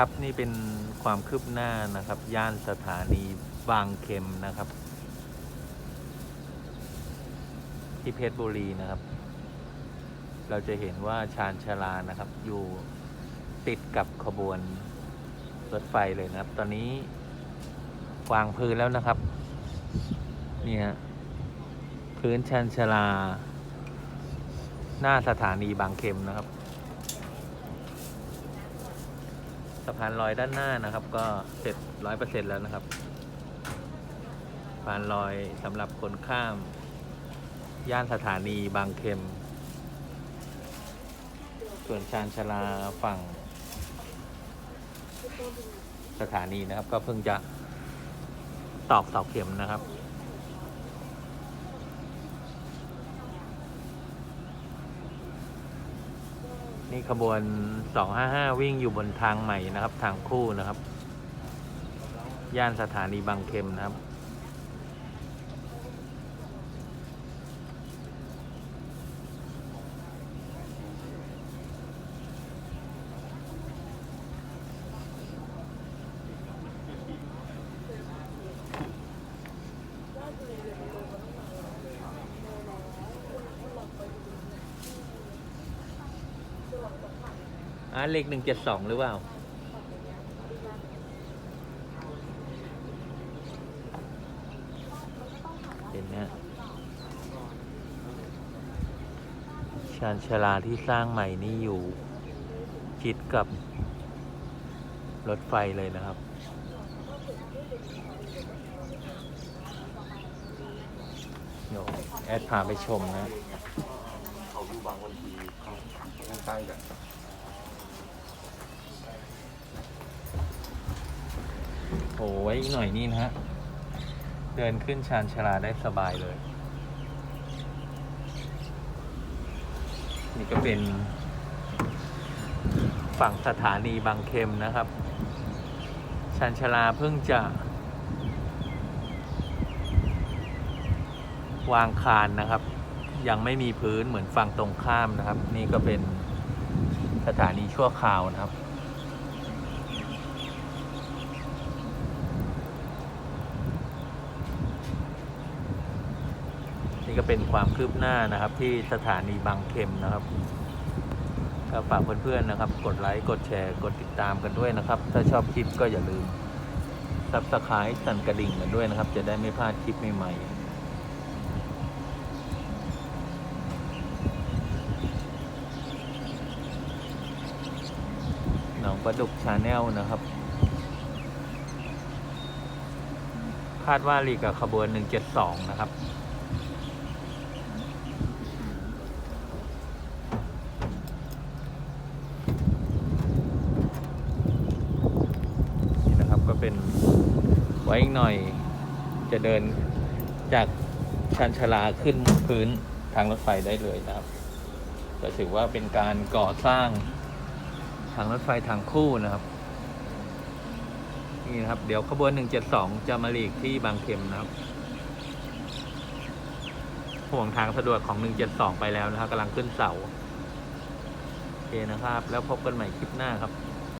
ครับนี่เป็นความคืบหน้านะครับ ย่านสถานีบางเข็มนะครับ ที่เพชรบุรีนะครับ เราจะเห็นว่าชานชาลานะครับ อยู่ติดกับขบวนรถไฟเลยนะครับ ตอนนี้วางพื้นแล้วนะครับนี่ฮะพื้นชานชาลา หน้าสถานีบางเข็มนะครับ สะพานลอยด้านหน้านะครับ ก็เสร็จร้อยเปอร์เซ็นแล้วนะครับสะพานลอยสำหรับคนข้าม ย่านสถานีบางเข็ม ส่วนชานชาลาฝั่ง สถานีนะครับ ก็เพิ่งจะตอกเสาเข็มนะครับ นี่ขบวน 255 วิ่งอยู่บนทางใหม่นะครับ ทางคู่นะครับ ย่านสถานีบางเข็มนะครับ อ่าเลขหนึ่งเจ็ดสองหรือเปล่า เห็นไหมฮะชานชาลาที่สร้างใหม่นี่อยู่ชิดกับรถไฟเลยนะครับ เดี๋ยวแอดพาไปชมนะเขาอยู่บางวันทีข้างใกล้ๆกัน โอ้ ไว้อีกหน่อยนี่นะฮะ เดินขึ้นชานชาลาได้สบายเลย นี่ก็เป็น ฝั่งสถานีบางเข็มนะครับ ชานชาลาเพิ่งจะ วางคานนะครับ ยังไม่มีพื้นเหมือนฝั่งตรงข้ามนะครับ นี่ก็เป็นสถานีชั่วคราวนะครับ นี่ก็เป็นความคืบหน้านะครับ ที่สถานีบางเข็มนะครับก็ฝากเพื่อนๆนะครับ กดไลค์กดแชร์กดติดตามกันด้วยนะครับ ถ้าชอบคลิปก็อย่าลืมซับสไครต์สั่นกระดิ่งกันด้วยนะครับ จะได้ไม่พลาดคลิปใหม่ๆนองประดุกชาแนลนะครับ คาดว่าลีกับขบวน 172 นะครับ นี่นะครับก็เป็นไว้อีกหน่อยจะเดินจากชันชลาขึ้นพื้นทางรถไฟได้เลยนะครับ ก็ถือว่าเป็นการก่อสร้างทางรถไฟทางคู่นะครับ นี่นะครับ เดี๋ยวขบวน 172 จะมาหลีกที่บางเข็มนะครับ ห่วงทางสะดวกของ 172 ไปแล้วนะครับกำลังขึ้นเสา โอเคนะครับ แล้วพบกันใหม่คลิปหน้าครับ